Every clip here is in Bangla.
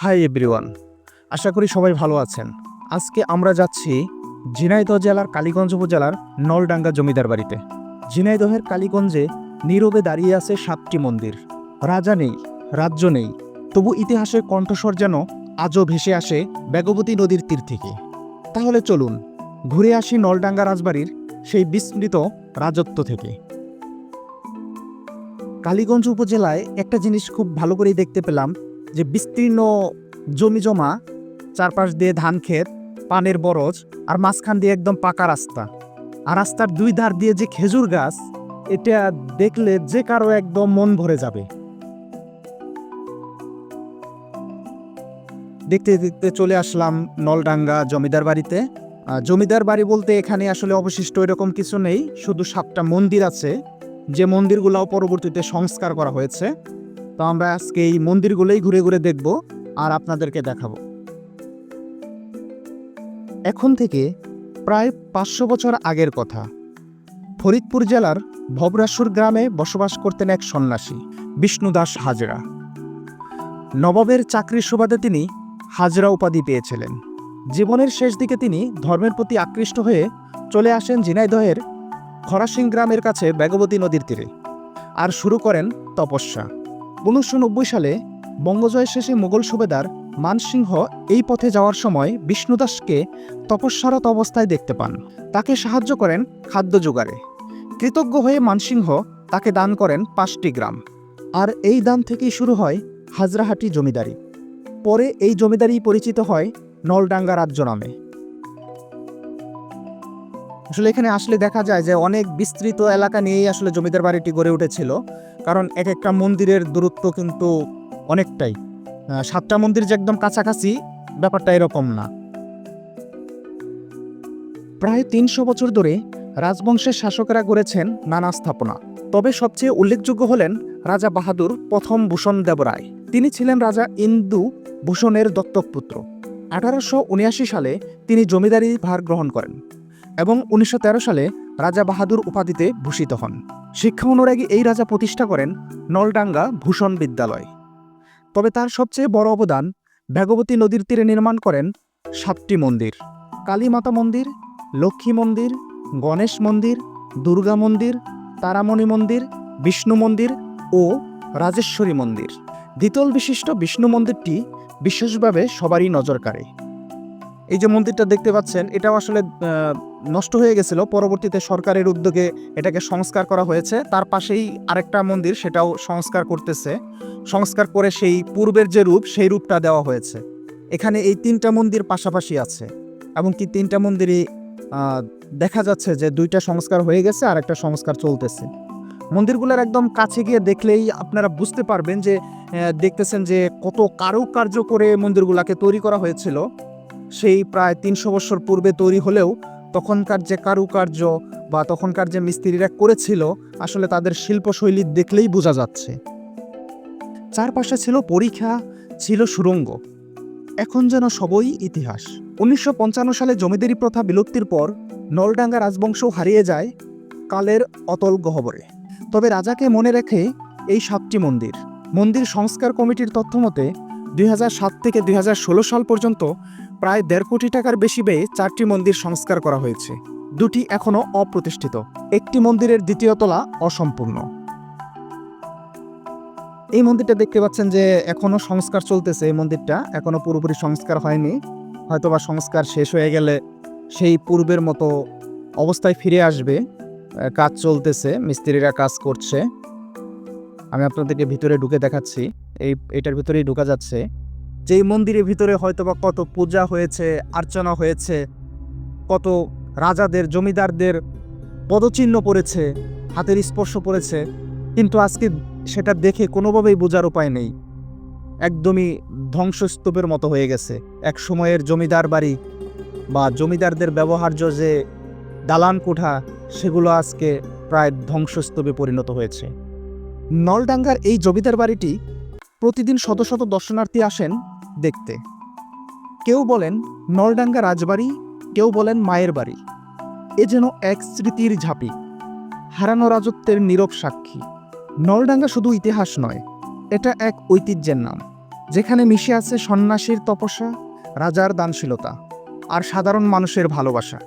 হাই এভরিওয়ান, আশা করি সবাই ভালো আছেন। আজকে আমরা যাচ্ছি ঝিনাইদহ জেলার কালীগঞ্জ উপজেলার নলডাঙ্গা জমিদার বাড়িতে। ঝিনাইদহের কালীগঞ্জে নীরবে দাঁড়িয়ে আছে সাতটি মন্দির। রাজা নেই, রাজ্য নেই, তবু ইতিহাসের কণ্ঠস্বর যেন আজও ভেসে আসে বেগবতী নদীর তীর থেকে। তাহলে চলুন, ঘুরে আসি নলডাঙ্গা রাজবাড়ির সেই বিস্মৃত রাজত্ব থেকে। কালীগঞ্জ উপজেলায় একটা জিনিস খুব ভালো করেই দেখতে পেলাম যে বিস্তীর্ণ জমি জমা চারপাশ দিয়ে ধান ক্ষেত, পানের বরজ আর মাঝখান দিয়ে একদম পাকা রাস্তা। আর রাস্তার দুই ধার দিয়ে যে খেজুর গাছ, এটা দেখলে যে কারও একদম মন ভরে যাবে। দেখতে দেখতে চলে আসলাম নলডাঙ্গা জমিদার বাড়িতে। জমিদার বাড়ি বলতে এখানে আসলে অবশিষ্ট এরকম কিছু নেই। শুধু সাতটা মন্দির আছে। যে মন্দিরগুলোও পরবর্তীতে সংস্কার করা হয়েছে। তো আমরা আজকে এই মন্দিরগুলোই ঘুরে ঘুরে দেখব আর আপনাদেরকে দেখাবো। এখন থেকে প্রায় পাঁচশো বছর আগের কথা। ফরিদপুর জেলার ভবরাসুর গ্রামে বসবাস করতেন এক সন্ন্যাসী বিষ্ণুদাস হাজরা। নবাবের চাকরির সুবাদে তিনি হাজরা উপাধি পেয়েছিলেন। জীবনের শেষ দিকে তিনি ধর্মের প্রতি আকৃষ্ট হয়ে চলে আসেন ঝিনাইদহের খরাসিং গ্রামের কাছে বেগবতী নদীর তীরে। আর শুরু করেন তপস্যা। উনিশশো নব্বই সালে বঙ্গজয় শেষে মোগল সুবেদার মানসিংহ এই পথে যাওয়ার সময় বিষ্ণুদাসকে তপস্যারত অবস্থায় দেখতে পান। তাকে সাহায্য করেন খাদ্য জোগাড়ে। কৃতজ্ঞ হয়ে মানসিংহ তাকে দান করেন পাঁচটি গ্রাম। আর এই দান থেকেই শুরু হয় হাজরাহাটি জমিদারি। পরে এই জমিদারি পরিচিত হয় নলডাঙ্গা রাজ্য নামে। আসলে এখানে আসলে দেখা যায় যে অনেক বিস্তৃত এলাকা নিয়েই আসলে জমিদার বাড়িটি গড়ে উঠেছিল। কারণ এক একটা মন্দিরের দূরত্ব কিন্তু অনেকটাই। সাতটা মন্দির যে একদম কাছাকাছি, ব্যাপারটা এরকম না। প্রায় তিনশো বছর ধরে রাজবংশের শাসকেরা গড়েছেন নানা স্থাপনা। তবে সবচেয়ে উল্লেখযোগ্য হলেন রাজা বাহাদুর প্রথম ভূষণ দেবরায়। তিনি ছিলেন রাজা ইন্দু ভূষণের দত্তক পুত্র। আঠারোশো উনআশি সালে তিনি জমিদারি ভার গ্রহণ করেন। এবং উনিশশো তেরো সালে রাজা বাহাদুর উপাধিতে ভূষিত হন। শিক্ষা অনুরাগী এই রাজা প্রতিষ্ঠা করেন নলডাঙ্গা ভূষণ বিদ্যালয়। তবে তার সবচেয়ে বড় অবদান ভেগবতী নদীর তীরে নির্মাণ করেন সাতটি মন্দির। কালীমাতা মন্দির, লক্ষ্মী মন্দির, গণেশ মন্দির, দুর্গা মন্দির, তারামণি মন্দির, বিষ্ণু মন্দির ও রাজেশ্বরী মন্দির। দ্বিতল বিশিষ্ট বিষ্ণু মন্দিরটি বিশেষভাবে সবারই নজর কাড়ে। এই যে মন্দিরটা দেখতে পাচ্ছেন, এটাও আসলে নষ্ট হয়ে গেছিল। পরবর্তীতে সরকারের উদ্যোগে এটাকে সংস্কার করা হয়েছে। তার পাশেই আরেকটা মন্দির, সেটাও সংস্কার করতেছে। সংস্কার করে সেই পূর্বের যে রূপ, সেই রূপটা দেওয়া হয়েছে। এখানে এই তিনটা মন্দির পাশাপাশি আছে। এবং কি তিনটা মন্দিরই দেখা যাচ্ছে যে দুইটা সংস্কার হয়ে গেছে, আর একটা সংস্কার চলতেছে। মন্দিরগুলোর একদম কাছে গিয়ে দেখলেই আপনারা বুঝতে পারবেন যে দেখতেছেন যে কত কারুকার্য করে মন্দিরগুলোকে তৈরি করা হয়েছিল। সেই প্রায় তিনশো বছর পূর্বে তৈরি হলেও তখনকার যে কারুকার্য বা তখনকার যে মিস্ত্রিরা করেছিল, আসলে তাদের শিল্পশৈলী দেখলেই বোঝা যাচ্ছে। চারপাশে ছিল পরীক্ষা, ছিল সুরঙ্গ। এখন যেন সবই ইতিহাস। উনিশশো পঞ্চান্ন সালে জমিদারি প্রথা বিলুপ্তির পর নলডাঙ্গা রাজবংশ হারিয়ে যায় কালের অতল গহ্বরে। তবে রাজাকে মনে রেখে এই সাতটি মন্দির মন্দির সংস্কার কমিটির তথ্য মতে দুই হাজার সাত থেকে দুই হাজার ষোলো সাল পর্যন্ত প্রায় দেড় কোটি টাকার বেশি ব্যয়ে চারটি মন্দির সংস্কার করা হয়েছে। দুটি এখনও অপ্রতিষ্ঠিত। একটি মন্দিরের দ্বিতীয় তলা অসম্পূর্ণ। এই মন্দিরটা দেখতে পাচ্ছেন যে এখনও সংস্কার চলতেছে। এই মন্দিরটা এখনও পুরোপুরি সংস্কার হয়নি। হয়তোবা সংস্কার শেষ হয়ে গেলে সেই পূর্বের মতো অবস্থায় ফিরে আসবে। কাজ চলতেছে, মিস্ত্রিরা কাজ করছে। আমি আপনাদেরকে ভিতরে ঢুকে দেখাচ্ছি। এই, এটার ভিতরেই ঢুকা যাচ্ছে। যেই মন্দিরের ভিতরে হয়তোবা কত পূজা হয়েছে আর্চনা হয়েছে, কত রাজাদের, জমিদারদের পদচিহ্ন পড়েছে, হাতের স্পর্শ পড়েছে, কিন্তু আজকে সেটা দেখে কোনোভাবেই বোঝার উপায় নেই। একদমই ধ্বংসস্তূপের মতো হয়ে গেছে। এক সময়ের জমিদার বাড়ি বা জমিদারদের ব্যবহার্য যে দালান কোঠা, সেগুলো আজকে প্রায় ধ্বংসস্তূপে পরিণত হয়েছে। নলডাঙ্গার এই জমিদার বাড়িটি প্রতিদিন শত শত দর্শনার্থী আসেন দেখতে। কেউ বলেন নলডাঙ্গা রাজবাড়ি, কেউ বলেন মায়ের বাড়ি। এ যেন এক স্মৃতির ঝাঁপি। হারানো রাজত্বের নীরব সাক্ষী। নলডাঙ্গা শুধু ইতিহাস নয়, এটা এক ঐতিহ্যের নাম। যেখানে মিশে আছে সন্ন্যাসীর তপস্যা, রাজার দানশীলতা, আর সাধারণ মানুষের ভালোবাসা।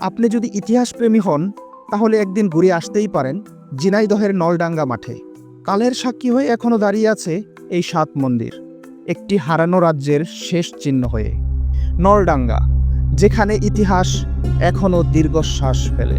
আপনি যদি ইতিহাসপ্রেমী হন, তাহলে একদিন ঘুরে আসতেই পারেন জিনাইদহের নলডাঙ্গা মাঠে। কালের সাক্ষী হয়ে এখনও দাঁড়িয়ে আছে এই সাত মন্দির, একটি হারানো রাজ্যের শেষ চিহ্ন হয়ে, নলডাঙ্গা, যেখানে ইতিহাস এখনও দীর্ঘশ্বাস ফেলে।